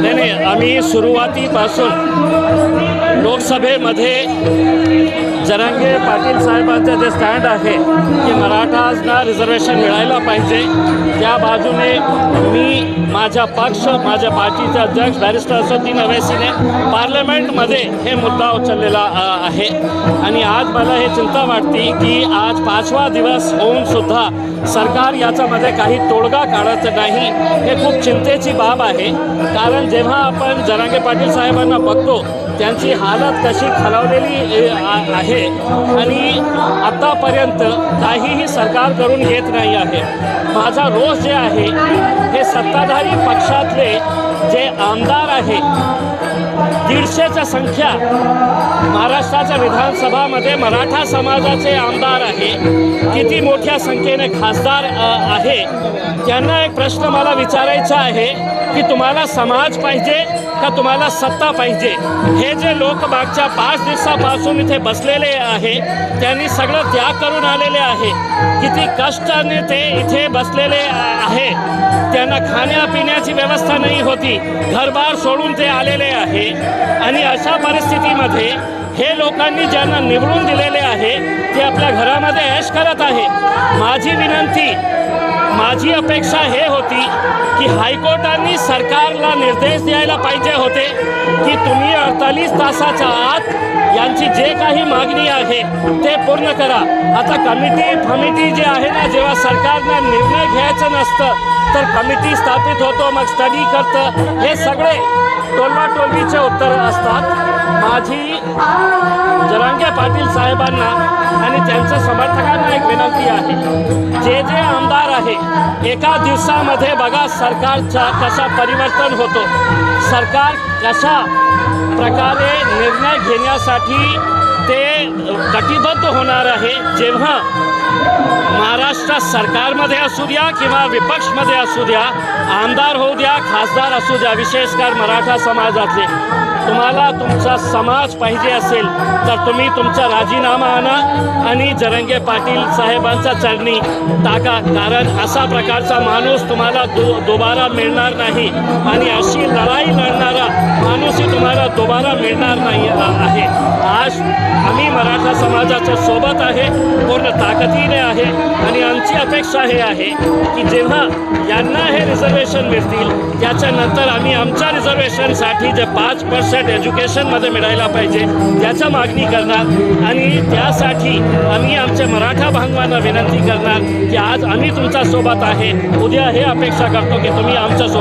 नाही नाही आम्ही सुरुवातीपासून लोकसभेमध्ये जरांगे पाटील साहेबांचं जे स्टँड आहे की मराठाजना रिझर्वेशन मिळायला पाहिजे. त्या बाजूने मी माझा पक्ष माझ्या पार्टीचे अध्यक्ष बॅरिस्टर असदुद्दीन अवैसीने पार्लमेंटमध्ये हे मुद्दा उचललेला आहे. आणि आज मला हे चिंता वाटते की आज पाचवा दिवस होऊन सुद्धा सरकार याच्यामध्ये काही तोडगा काढत नाही हे खूप चिंतेची बाब आहे. कारण जेव्हा आपण जरांगे पाटील साहेबांना बघतो त्यांची हालत कशी खालावलेली आहे आ- आहे. आणि आत्तापर्यंत काहीही सरकार करून घेत नाही आहे. माझा रोष जे आहे हे सत्ताधारी पक्षातले जे आमदार आहे दीडशेच्या संख्या महाराष्ट्राच्या विधानसभामध्ये मराठा समाजाचे आमदार आहे. किती मोठ्या संख्येने खासदार आहे? त्यांना एक प्रश्न मला विचारायचा आहे की तुम्हाला समाज पाहिजे का तुम्हाला सत्ता पाहिजे? हे जे लोक मागच्या पाच दिवसापासून इथे बसलेले आहे त्यांनी सगळं त्याग करून आलेले आहे. किती कष्टाने ते इथे बसलेले आहे. त्यांना खाण्यापिण्याची व्यवस्था नाही होती. घरबार सोडून ते आलेले आहे. आणि अशा परिस्थितीमध्ये हे लोकांनी ज्यांना निवडून दिलेले आहे ते आपल्या घरामध्ये ऐश करत आहे. माझी विनंती माझी अपेक्षा हे होती की हायकोर्टाने सरकारला निर्देश द्यायला पाहिजे होते की तुम्ही अडतालीस तासाच्या आत यांची जे काही मागणी आहे ते पूर्ण करा. आता कमिटी फमिटी जे आहे ना जेव्हा सरकारनं निर्णय घ्यायचं नसतं तर कमिटी स्थापित होतो मग स्टडी करतं हे सगळे टोलवाटोलवीचे उत्तरं असतात. माझी जरांगे पाटील साहेबांना आणि त्यांच्या समर्थकांना एक विनंती आहे. जे जे आमदार आहे एका दिवसामध्ये बघा सरकारचा कसा परिवर्तन होतो. सरकार कशा प्रकारे निर्णय घेण्यासाठी ते कटिबद्ध होणार आहे. जेव्हा महाराष्ट्रात सरकारमध्ये असू द्या किंवा विपक्षमध्ये असू द्या आमदार होऊ द्या खासदार असू द्या विशेषकर मराठा समाजातले. तुम्हाला तुमचा समाज पाहिजे असेल तर तुम्ही तुमचा राजीनामा आणा आणि जरंगे पाटील साहेबांचा चरणी टाका कारण असा प्रकारचा माणूस तुम्हाला दो दोबारा मिळणार नाही. आणि अशी लढाई लढणारा माणूसही तुम्हाला दोबारा मिळणार नाही आहे. आज मराठा समाजाच्या सोबत आहे पूर्ण ताकदीने आहे आणि आमची अपेक्षा हे आहे की जेव्हा यांना हे रिझर्वेशन मिळतील त्याच्यानंतर आम्ही आमच्या रिझर्वेशनसाठी जे पाच पर्सेंट एज्युकेशनमध्ये मिळायला पाहिजे त्याच्या मागणी करणार आणि त्यासाठी आम्ही आमच्या मराठा बांधवांना विनंती करणार की आज आम्ही तुमच्यासोबत आहे उद्या हे अपेक्षा करतो की तुम्ही आमच्या